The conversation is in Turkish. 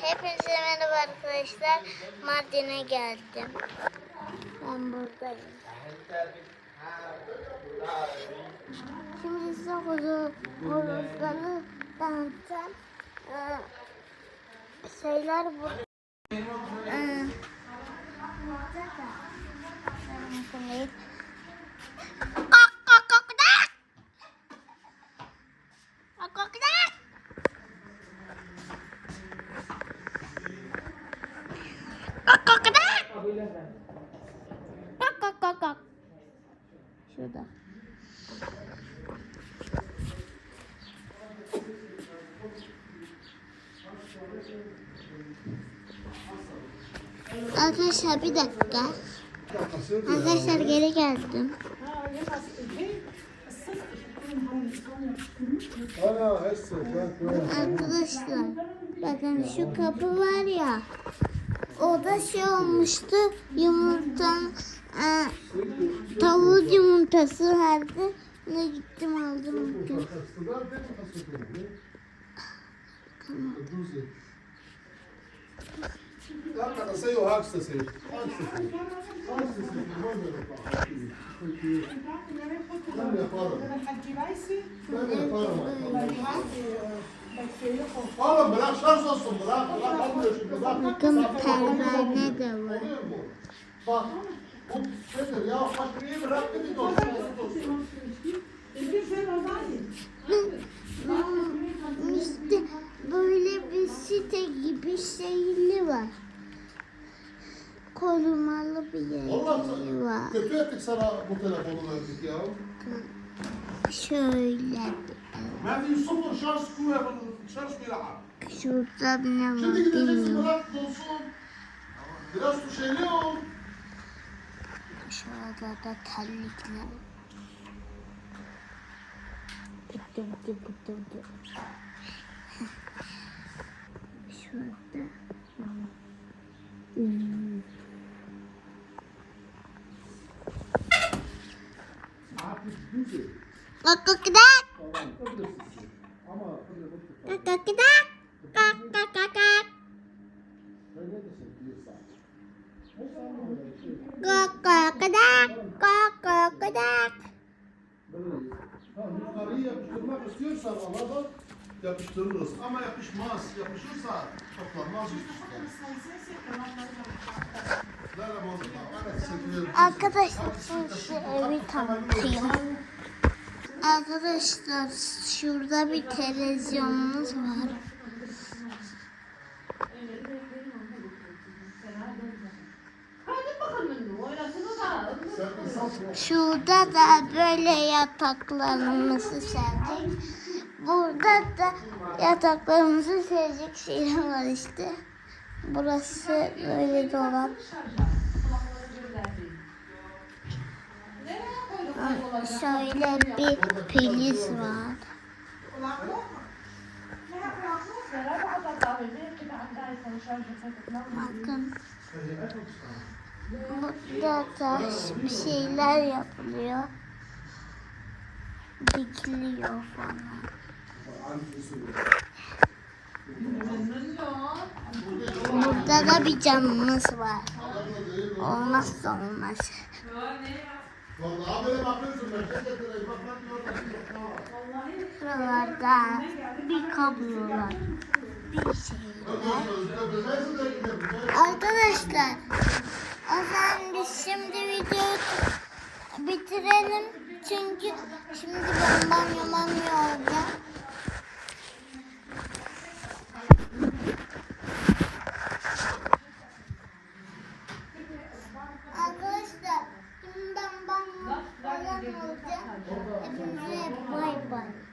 Hepinize merhaba arkadaşlar. Mardin'e geldim. Ben buradayım. Şimdi size horoz, horozları tanıtacağım. Ee, şeyler bu. Ee. Dak. Kok kok kok kok. Şurada. Arkadaşlar bir dakika. Arkadaşlar geri geldim. Arkadaşlar bakın şu kapı var ya. O da şey olmuştu. Yumurta e, tavuk yumurtası vardı. Ne gittim aldım bugün. Guarda, sei o Haxa, sei. Haxa, sei. Haxa, sei. Não me fala. Não me fala. Oğlum bırak şans olsun bırak. Bırak. Bakın pervane de var. Bak. Bu nedir ya? Makineyi bıraktı bir olsun. olsun. İşte böyle bir site gibi şeyli var. Korumalı bir yeri var. Kötü ettik sana bu telefonu verdik ya. Şöyle. Ben Yusuf'un şarj kuyu yapalım. Şarj kuyu. Şurada ne var? Şimdi gideceksin bırak dolsun. Biraz düşelim. Şurada da terlikler. Bitti bitti bitti bitti. Şurada. Hmm. Ne yapıyorsun ki? Kak kak. Tamam, kıbrıslısı. Ama kıbrıslısı. Kak kak kak. Kak kak kak kak. Öyle de şey, bir saat. O zaman böyle şey, Kak kak kak. Kak kak kak. böyle. Ha, yukarıyı yapıştırmak istiyorsan Allah'dan yapıştırırız. Ama yapışmaz. Yapışırsa toplanmaz. Arkadaşlar şu evi tanıtayım. Arkadaşlar şurada bir televizyonumuz var. Şurada da böyle yataklarımızı serdik. Burada da yataklarımızı serecek şeyler var işte. Burası böyle dolap. Şöyle bir priz var. Bakın. Burada da bir şeyler yapılıyor. Dikiliyor falan. Burada da bir camımız var. Olmazsa olmaz. Vallahi böyle bakıyorsun. Merkez bir kablo var. Arkadaşlar o zaman şimdi videoyu bitirelim. Çünkü şimdi ben banyo banyo olacağım. 好的，我绝对不会笨。